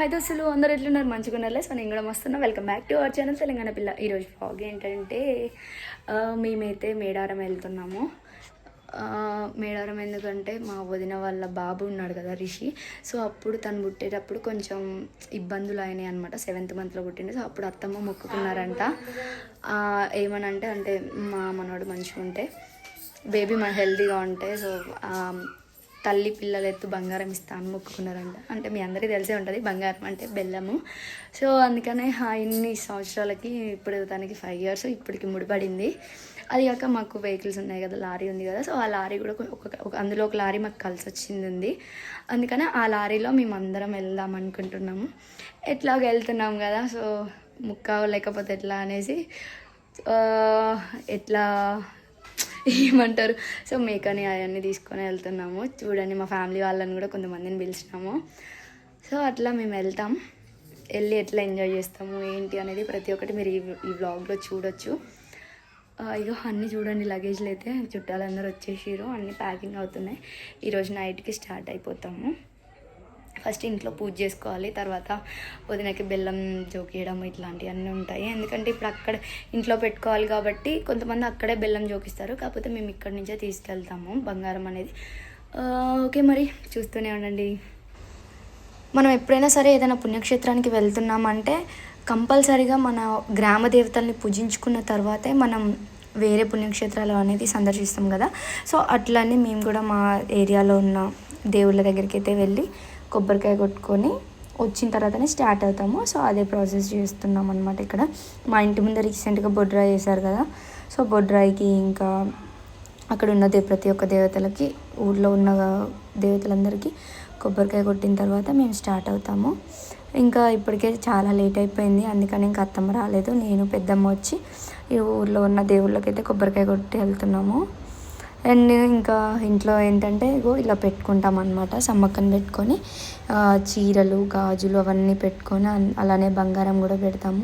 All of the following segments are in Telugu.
హాయ్ దోస్తులు అందరు ఎట్లున్నారు? మంచిగా ఉన్నారులే సో నేను కూడా వస్తున్నా welcome back to our channel Telangana పిల్ల. ఈరోజు వ్లాగ్ ఏంటంటే మేమైతే మేడారం వెళ్తున్నాము. మేడారం ఎందుకంటే మా వదిన వాళ్ళ బాబు ఉన్నాడు కదా రిషి. సో అప్పుడు తను పుట్టేటప్పుడు కొంచెం ఇబ్బందులు అయినాయి అనమాట సెవెంత్ మంత్లో పుట్టిండే. సో అప్పుడు అత్తమ్మ మొక్కుకున్నారంట. ఏమనంటే అంటే మా మనోడు మంచిగా ఉంటే బేబీ మన హెల్తీగా ఉంటే సో తల్లి పిల్లలు ఎత్తు బంగారం ఇస్తాను మొక్కుకున్నారంట. అంటే మీ అందరికీ తెలిసే ఉంటుంది బంగారం అంటే బెల్లము. సో అందుకనే ఇన్ని సంవత్సరాలకి ఇప్పుడు తనకి ఫైవ్ ఇయర్స్ ఇప్పటికి ముడిపడింది. అది కాక మాకు వెహికల్స్ ఉన్నాయి కదా లారీ ఉంది కదా. సో ఆ లారీ కూడా ఒక ఒక అందులో ఒక లారీ మాకు కలిసి వచ్చింది ఉంది అందుకనే ఆ లారీలో మేము అందరం వెళ్దాం అనుకుంటున్నాము. ఎట్లాగ వెళ్తున్నాం కదా సో ముక్క లేకపోతే ఎట్లా అనేసి ఎట్లా ఏమంటారు? సో మేకని అవన్నీ తీసుకొని వెళ్తున్నాము. చూడండి మా ఫ్యామిలీ వాళ్ళని కూడా కొంతమందిని పిలిచినాము. సో అట్లా మేము వెళ్తాం. వెళ్ళి ఎట్లా ఎంజాయ్ చేస్తాము ఏంటి అనేది ప్రతి ఒక్కటి మీరు ఈ బ్లాగ్లో వ్లాగ్లో చూడొచ్చు. ఆ, ఇగో అన్నీ చూడండి లగేజ్లు అయితే. చుట్టాలందరూ వచ్చేసారు అన్నీ ప్యాకింగ్ అవుతున్నాయి. ఈరోజు నైట్కి స్టార్ట్ అయిపోతాము. ఫస్ట్ ఇంట్లో పూజ చేసుకోవాలి తర్వాత వదినకి బెల్లం జోకియడం ఇట్లాంటివన్నీ ఉంటాయి. ఎందుకంటే ఇప్పుడు అక్కడ ఇంట్లో పెట్టుకోవాలి కాబట్టి కొంతమంది అక్కడే బెల్లం జోకిస్తారు. కాకపోతే మేము ఇక్కడి నుంచే తీసుకెళ్తాము బంగారం అనేది. ఓకే మరి చూస్తూనే ఉండండి. మనం ఎప్పుడైనా సరే ఏదైనా పుణ్యక్షేత్రానికి వెళ్తున్నామంటే కంపల్సరీగా మన గ్రామ దేవతల్ని పూజించుకున్న తర్వాతే మనం వేరే పుణ్యక్షేత్రాలు అనేది సందర్శిస్తాం కదా. సో అట్లనే మేము కూడా మా ఏరియాలో ఉన్న దేవుళ్ళ దగ్గరికి అయితే వెళ్ళి కొబ్బరికాయ కొట్టుకొని వచ్చిన తర్వాతనే స్టార్ట్ అవుతాము. సో అదే ప్రాసెస్ చేస్తున్నాం అనమాట ఇక్కడ. మా ఇంటి ముందు రీసెంట్గా బొడ్రాయి చేశారు కదా. సో బొడ్రాయికి ఇంకా అక్కడ ఉన్న ప్రతి ఒక్క దేవతలకి ఊళ్ళో ఉన్న దేవతలందరికీ కొబ్బరికాయ కొట్టిన తర్వాత మేము స్టార్ట్ అవుతాము. ఇంకా ఇప్పటికే చాలా లేట్ అయిపోయింది. అందుకని ఇంకా అత్తమ్మ రాలేదు. నేను పెద్దమ్మ వచ్చి ఈ ఊళ్ళో ఉన్న దేవుళ్ళకైతే కొబ్బరికాయ కొట్టి వెళ్తున్నాము. అండ్ ఇంకా ఇంట్లో ఏంటంటే ఇగో ఇలా పెట్టుకుంటాం అనమాట సమ్మక్కని పెట్టుకొని చీరలు గాజులు అవన్నీ పెట్టుకొని అలానే బంగారం కూడా పెడతాము.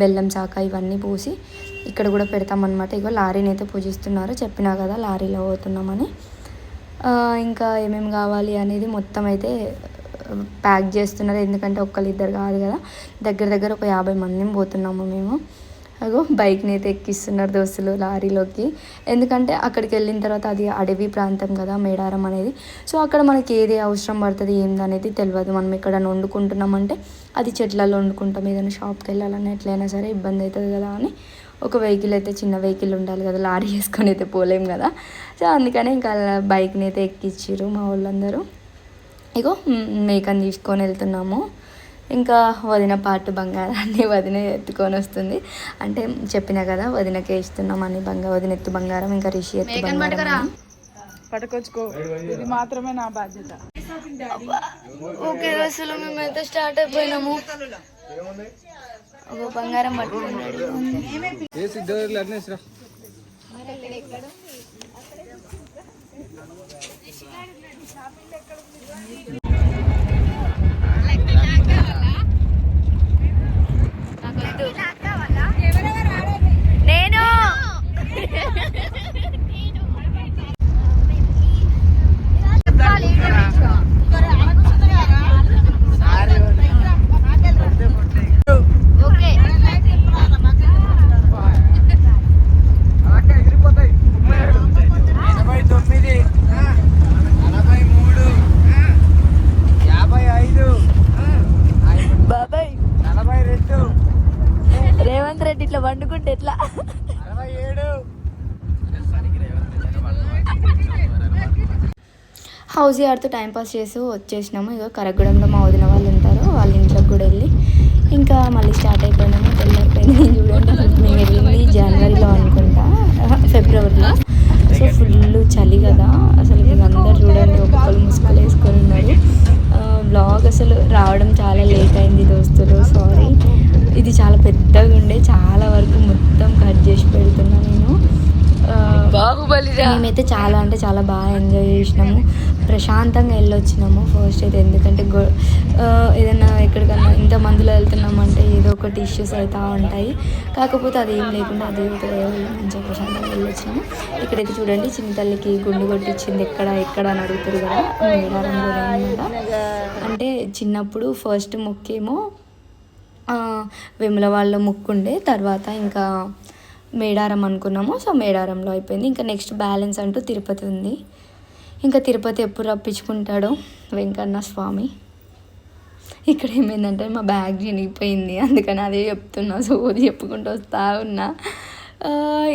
బెల్లం చాక ఇవన్నీ పోసి ఇక్కడ కూడా పెడతాం అనమాట ఇగో లారీని అయితే పూజిస్తున్నారు. చెప్పినా కదా లారీలో పోతున్నామని. ఇంకా ఏమేమి కావాలి అనేది మొత్తం అయితే ప్యాక్ చేస్తున్నారు. ఎందుకంటే ఒక్కరిద్దరు కాదు కదా. దగ్గర దగ్గర ఒక యాభై మంది పోతున్నాము మేము. అగో బైక్ని అయితే ఎక్కిస్తున్నారు దోస్తులు లారీలోకి. ఎందుకంటే అక్కడికి వెళ్ళిన తర్వాత అది అడవి ప్రాంతం కదా మేడారం అనేది. సో అక్కడ మనకి ఏది అవసరం పడుతుంది ఏంది అనేది తెలియదు మనం ఇక్కడ వండుకుంటున్నామంటే అది చెట్లలో వండుకుంటాం. ఏదైనా షాప్కి వెళ్ళాలన్నా ఎట్లయినా సరే ఇబ్బంది అవుతుంది కదా అని ఒక వెహికల్ అయితే చిన్న వెహికల్ ఉండాలి కదా లారీ వేసుకొని అయితే పోలేం కదా. సో అందుకనే ఇంకా బైక్ని అయితే ఎక్కించారు మా వాళ్ళందరూ. ఇగో మేకని తీసుకొని వెళ్తున్నాము. ఇంకా వదిన పాటు బంగారాన్ని వదిన ఎత్తుకొని వస్తుంది. అంటే చెప్పిన కదా వదినకే ఇస్తున్నాం అని బంగారం వదిన ఎత్తు బంగారం ఇంకా రిషి ఎత్తు బంగారం. పట్టుకొచ్చుకో. ఇది మాత్రమే నా బాధ్యత. ఓకే అసలు మేమైతే స్టార్ట్ అయిపోయినాము. ఒక బంగారం పట్టుకున్నాడు నేను హౌస్ ఆడుతూ టైంపాస్ చేస్తూ వచ్చేసినాము. ఇక కరగూడెంలో మా వదిన వాళ్ళు ఉంటారు. వాళ్ళ ఇంట్లోకి కూడా వెళ్ళి ఇంకా మళ్ళీ స్టార్ట్ అయిపోయినాము. తెల్లారిపోయింది చూడండి మేము వెళ్ళింది జనవరిలో అనుకుంటా. ఫిబ్రవరిలో. సో ఫుల్ చలి కదా. అసలు మీరు అందరు చూడండి ఒక్కొక్కరు ముసుగులు వేసుకొని ఉన్నారు. బ్లాగ్ అసలు రావడం చాలా లేట్ అయింది దోస్తులు. సారీ ఇది చాలా పెద్దగా ఉండే. చాలా వరకు మొత్తం కట్ చేసి పెడుతున్నా నేను. బాహుబలి మేమైతే చాలా అంటే చాలా బాగా ఎంజాయ్ చేసినాము. ప్రశాంతంగా వెళ్ళొచ్చినాము ఫస్ట్ అయితే. ఎందుకంటే గో ఏదైనా ఎక్కడికన్నా ఇంత మందిలో వెళ్తున్నామంటే ఏదో ఒకటి ఇష్యూస్ అవుతూ ఉంటాయి. కాకపోతే అదేం లేకుండా అదే ఒక మంచిగా ప్రశాంతంగా వెళ్ళొచ్చినాము. ఇక్కడైతే చూడండి చిన్న తల్లికి గుండు కొట్టించింది ఎక్కడ ఎక్కడ అని అడుగుతారు కదా మేడారంలో అంటే చిన్నప్పుడు ఫస్ట్ మొక్కేమో వెముల వాళ్ళ ముక్కుండే తర్వాత ఇంకా మేడారం అనుకున్నాము. సో మేడారంలో అయిపోయింది. ఇంకా నెక్స్ట్ బ్యాలెన్స్ అంటూ తిరుపతి ఉంది. ఇంకా తిరుపతి ఎప్పుడు రప్పించుకుంటాడో వెంకన్న స్వామి. ఇక్కడ ఏమైందంటే మా బ్యాగ్ చినిగిపోయింది. అందుకని అదే చెప్తున్నా. సో అది చెప్పుకుంటూ వస్తా ఉన్నా.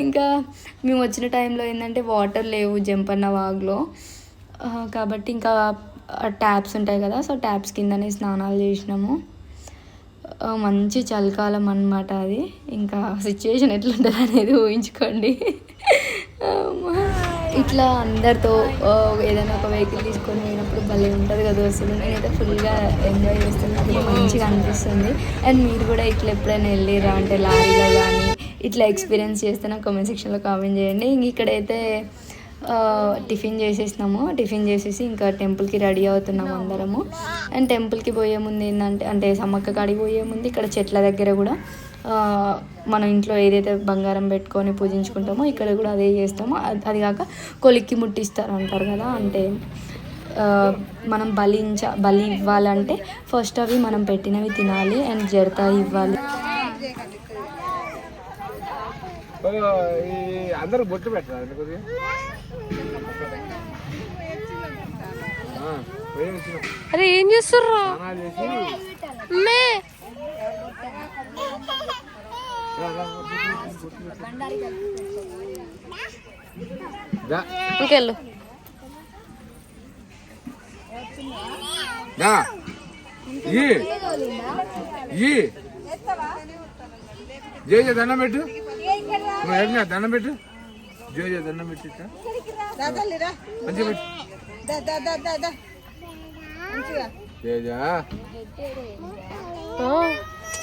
ఇంకా మేము వచ్చిన టైంలో ఏంటంటే వాటర్ లేవు జంపన్న వాగ్లో. కాబట్టి ఇంకా ట్యాప్స్ ఉంటాయి కదా. సో ట్యాప్స్ కిందనే స్నానాలు చేసినాము. మంచి చలికాలం అన్నమాట అది. ఇంకా సిచ్యువేషన్ ఎట్లుంటుంది అనేది ఊహించుకోండి. ఇట్లా అందరితో ఏదైనా ఒక వెహికల్ తీసుకొని పోయినప్పుడు భలే ఉంటుంది కదా అసలు. నేనైతే ఫుల్గా ఎంజాయ్ చేస్తున్నాను మంచిగా అనిపిస్తుంది. అండ్ మీరు కూడా ఇట్లా ఎప్పుడైనా వెళ్ళిరా? అంటే లారీలో కానీ ఇట్లా ఎక్స్పీరియన్స్ చేస్తే నాకు కామెంట్ సెక్షన్లో కామెంట్ చేయండి. ఇంక ఇక్కడైతే టిఫిన్ చేసేసినాము. టిఫిన్ చేసేసి ఇంకా టెంపుల్కి రెడీ అవుతున్నాము అందరము. అండ్ టెంపుల్కి పోయే ముందు ఏంటంటే అంటే సమ్మక్క కాడికి పోయే ముందు ఇక్కడ చెట్ల దగ్గర కూడా మనం ఇంట్లో ఏదైతే బంగారం పెట్టుకొని పూజించుకుంటామో ఇక్కడ కూడా అదే చేస్తామో. అది అది కాక కొలిక్కి ముట్టిస్తారు అంటారు కదా అంటే మనం బలించ బలి ఇవ్వాలంటే ఫస్ట్ అవి మనం పెట్టినవి తినాలి అండ్ జడత ఇవ్వాలి. ఈ అందరూ బొట్టు పోయి వచ్చినాం. అరే ఏం చేస్తుర్రా? ఇంకెళ్ళు. జయ దండం పెట్టు. నువ్వు దండం పెట్టు. జయ దండం పెట్టు. ఆ,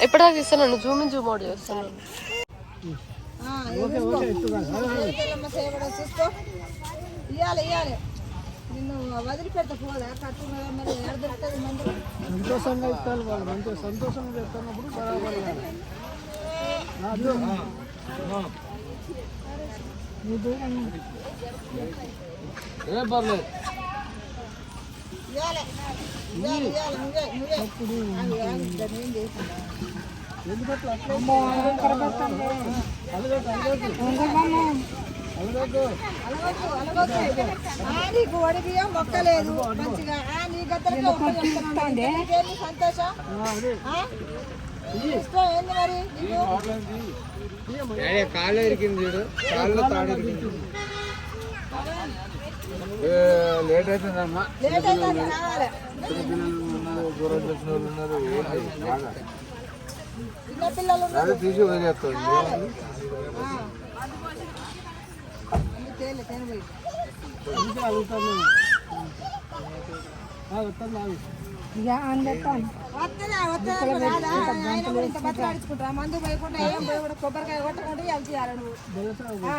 ఎప్పటిదాకా ఇస్తాను జూమింగ్ జూమ్ అవుట్ చేస్తాను ఇయ్యాలి ఇయ్యాలి. నిన్ను వదిలిపెట్ట పోదా కట్టు మరి ఎక్కడ దొరుకుతుంది మందు సంతోషంగా ఇస్తారు వాళ్ళు. మంచిగా సంతోషంగా చెప్తున్నప్పుడు బరాబర్. ఏం పర్లేదు. నీకు బియ్యం మొక్కలేదు. మంచిగా నీ గద్దలకే సంతోషం? ఇష్టం ఏంది మరి? కాళ్ళు ఇరికింది చూడు. కాళ్ళు తాడు ఇరికింది. ఏ, లేట్ అవుతుందమ్మా దూరం వాళ్ళు ఉన్నారు అదే తీసి వదిలేస్తుంది తేలి కూడా ఇంత బతలాడించుకుంటా మందు పోయకుండా ఏం పోయకుండా కొబ్బరికాయ కొట్టకుండా ఇవి చేయాలి నువ్వు. ఆ.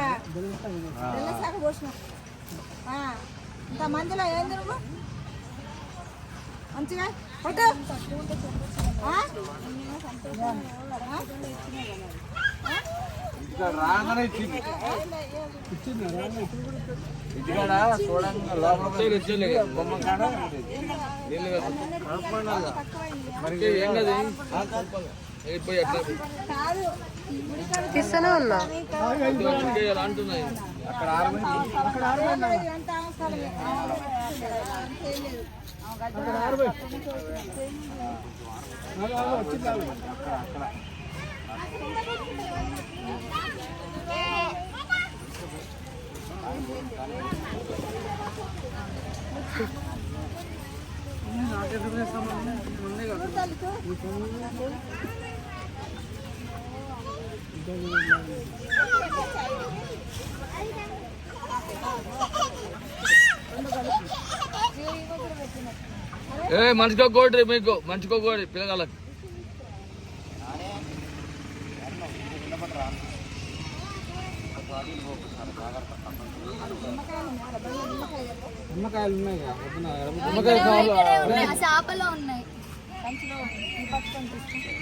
బెల్ల శాఖ పోసిన. ఇంత మందిలో ఏం నువ్వు మంచిగా? కొట్టు. ఆ? రాగానే ఇచ్చింది. ఇంటికాడ చూడంగా లోపల బొమ్మ కాడ నీళ్ళు కలుపుకున్నాగా. మరి ఏం కాదు. పోయి అట్లా. ఉన్నా. అంటున్నాయి. అక్కడ ఆరబై ఏం మంచిగా కోడి మీకు మంచిగా కోడి పిల్లగాళ్ళకి. నిమ్మకాయలు ఉన్నాయి చేపలో ఉన్నాయి. కంచిలో ఈ పట్టుకొని తీసుకుంటే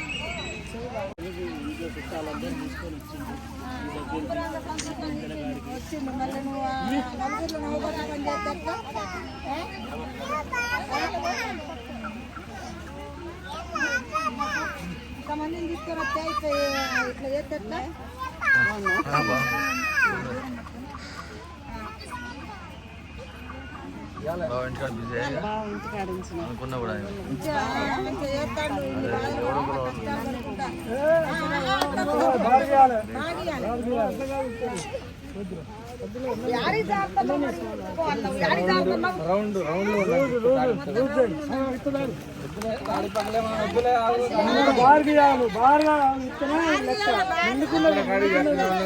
వచ్చింది మళ్ళీ నువ్వు ఆ నలుగురిలో నువ్వు కూడా పని చేస్తే ఇంతమందిని తీసుకొని వస్తే ఇట్లా ఇట్లా చేస్తే ఎట్లా? అనుకున్నా కూడా మంచిగా మంచిగా చేస్తాడు ఇన్ని బాధలు కష్టాలు పడుకుంటా. యాడి జాగ్రత్తలో మరి పోవాలి నువ్వు, యాడి జాగ్రత్తలో రౌండ్ రౌండ్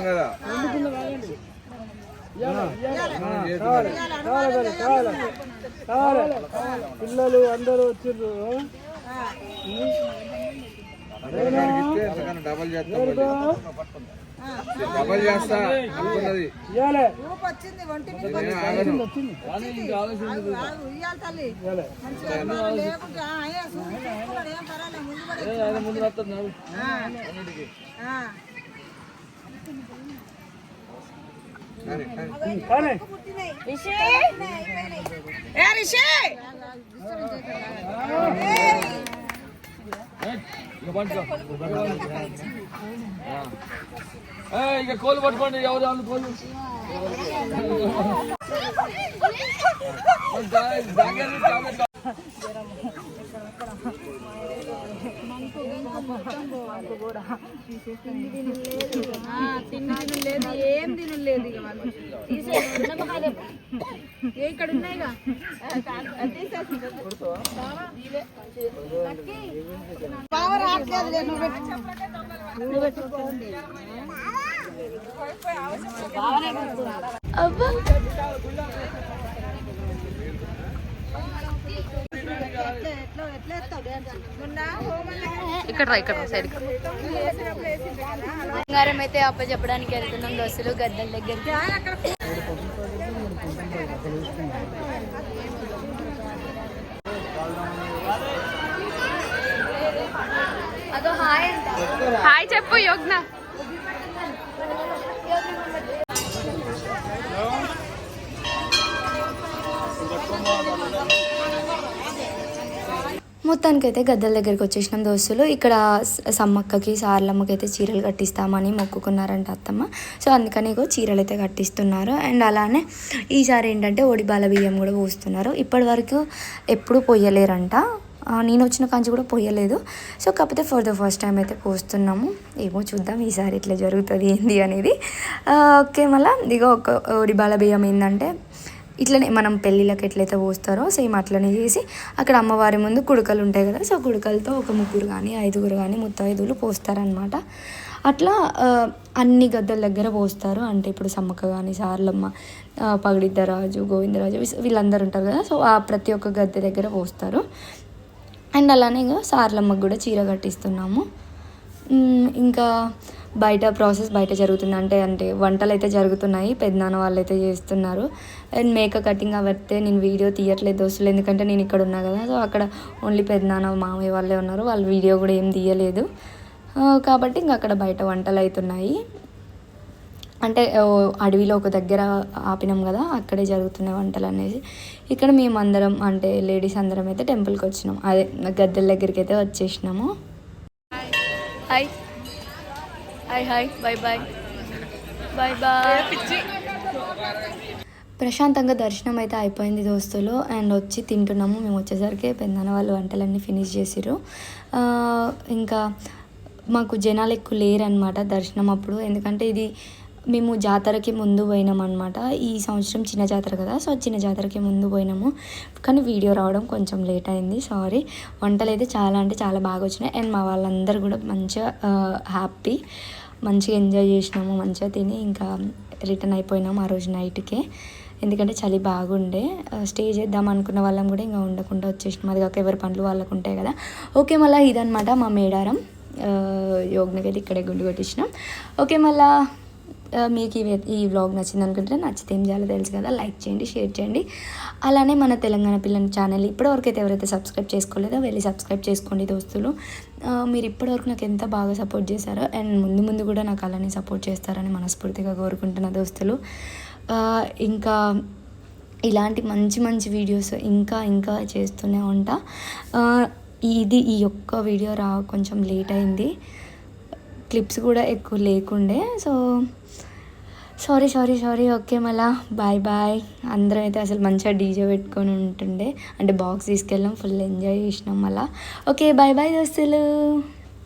కదా పిల్లలు అందరూ వచ్చిర్రు డబల్ చేస్తా అనుకున్నది మీద ఇక కోళ్ళు పట్టుకోండి ఎవరు వాళ్ళు కోళ్ళు ఆ, తిండి తిను లేదు ఏం తిను లేదు ఇక వాళ్ళు తీసేయ్. ఏ ఇక్కడ ఉన్నాయిగా బావ రావట్లేదు నువ్వు పెట్టు. నువ్వు పెట్టు. అబ్బా ఇక్కడ ఇక్కడ సైడ్ బంగారం అయితే అప్ప చెప్పడానికి వెళ్తున్నాం దోస్తులు గద్దెల దగ్గరికి. అక్కడ అదో హాయ్ అంట. హాయ్ చెప్పు యోగ్న. మొత్తానికైతే గద్దెల దగ్గరికి వచ్చేసినాం దోస్తులు. ఇక్కడ సమ్మక్కకి సార్లమ్మకి అయితే చీరలు కట్టిస్తామని మొక్కుకున్నారంట అత్తమ్మ. సో అందుకని ఇగో చీరలు అయితే కట్టిస్తున్నారు. అండ్ అలానే ఈసారి ఏంటంటే ఒడిబాల బియ్యం కూడా పోస్తున్నారు. ఇప్పటి వరకు ఎప్పుడు పోయలేరంట. నేను వచ్చిన కాంచి కూడా పొయ్యలేదు సో కాకపోతే ఫర్ ద ఫస్ట్ టైం అయితే పోస్తున్నాము. ఏమో చూద్దాం ఈసారి ఇట్లా జరుగుతుంది ఏంది అనేది. ఓకే మళ్ళీ ఇదిగో ఒక ఒడిబాల బియ్యం ఏంటంటే ఇట్లనే మనం పెళ్ళిళ్ళకి ఎట్లయితే పోస్తారో సేమ్ అట్లనే చేసి అక్కడ అమ్మవారి ముందు కుడుకలు ఉంటాయి కదా సో కుడుకలతో ఒక ముగ్గురు కానీ ఐదుగురు కానీ ముత్తైదువులు పోస్తారనమాట అట్లా అన్ని గద్దల దగ్గర పోస్తారు. అంటే ఇప్పుడు సమ్మక్క కానీ సార్లమ్మ ఆ, పగిడిద్దరాజు గోవిందరాజు వీళ్ళందరూ ఉంటారు కదా సో ఆ ప్రతి ఒక్క గద్దె దగ్గర పోస్తారు. అండ్ అలానే ఇంకా సార్లమ్మకు కూడా చీర కట్టిస్తున్నాము. ఇంకా బయట ప్రాసెస్ బయట జరుగుతుంది. అంటే అంటే వంటలు అయితే జరుగుతున్నాయి. పెద్దనాన్న వాళ్ళు అయితే చేస్తున్నారు. అండ్ మేక కటింగ్ అవైతే నేను వీడియో తీయట్లేదు దోస్తులు ఎందుకంటే నేను ఇక్కడ ఉన్నా కదా. సో అక్కడ ఓన్లీ పెద్దనాన్న మామయ్య వాళ్ళే ఉన్నారు. వాళ్ళు వీడియో కూడా ఏం తీయలేదు. కాబట్టి ఇంకా అక్కడ బయట వంటలు అవుతున్నాయి అంటే ఓ, అడవిలో ఒక దగ్గర ఆపినాం కదా. అక్కడే జరుగుతున్నాయి వంటలు అనేసి ఇక్కడ మేము అందరం అంటే లేడీస్ అందరం అయితే టెంపుల్కి వచ్చినాం. అదే గద్దెల దగ్గరికి అయితే వచ్చేసినాము. Hi. Hi hi bye bye bye bye ప్రశాంతంగా దర్శనం అయితే అయిపోయింది దోస్తులు. అండ్ వచ్చి తింటున్నాము. మేము వచ్చేసరికి పెద్దనాన్న వాళ్ళు వంటలన్నీ ఫినిష్ చేసిర్రు. ఆ, ఇంకా మాకు జనాలు ఎక్కువ లేరనమాట దర్శనం అప్పుడు. ఎందుకంటే ఇది మేము జాతరకి ముందు పోయినామన్నమాట. ఈ సంవత్సరం చిన్న జాతర కదా సో చిన్న జాతరకి ముందు పోయినాము. కానీ వీడియో రావడం కొంచెం లేట్ అయింది సారీ. వంటలు అయితే చాలా అంటే చాలా బాగా వచ్చినాయి. అండ్ మా వాళ్ళందరూ కూడా మంచిగా హ్యాపీ మంచిగా ఎంజాయ్ చేసినాము మంచిగా తిని ఇంకా రిటర్న్ అయిపోయినాము ఆ రోజు నైట్కే. ఎందుకంటే చలి బాగుండే. స్టే చేద్దాం అనుకున్న వాళ్ళం కూడా ఇంకా ఉండకుండా వచ్చేసినాం. అది కాక ఎవరి పనులు వాళ్ళకు ఉంటాయి కదా. ఓకే మళ్ళీ ఇదనమాట మా మేడారం. యోగ్నకైతే ఇక్కడే గుండు కొట్టించినాం. ఓకే మళ్ళా మీకు ఈ ఈ వ్లాగ్ నచ్చింది అనుకుంటే నచ్చితే ఏం చేయాలో తెలుసు కదా. లైక్ చేయండి షేర్ చేయండి. అలానే మన తెలంగాణ పిల్లల ఛానల్ ఇప్పటివరకు అయితే ఎవరైతే సబ్స్క్రైబ్ చేసుకోలేదో వెళ్ళి సబ్స్క్రైబ్ చేసుకోండి దోస్తులు. మీరు ఇప్పటివరకు నాకు ఎంత బాగా సపోర్ట్ చేశారో అండ్ ముందు ముందు కూడా నాకు అలానే సపోర్ట్ చేస్తారని మనస్ఫూర్తిగా కోరుకుంటున్న దోస్తులు. ఇంకా ఇలాంటి మంచి మంచి వీడియోస్ ఇంకా ఇంకా చేస్తూనే ఉంటా. ఇది ఈ యొక్క వీడియో రా కొంచెం లేట్ అయింది. క్లిప్స్ కూడా ఎక్కువ లేకుండే. So sorry sorry sorry okay మళ్ళా బాయ్ బాయ్ అందరం అయితే అసలు మంచిగా డీజే పెట్టుకొని ఉంటుండే. అంటే బాక్స్ తీసుకెళ్ళాం ఫుల్ ఎంజాయ్ చేసినాం మళ్ళా. ఓకే బాయ్ బాయ్ దోస్తులు.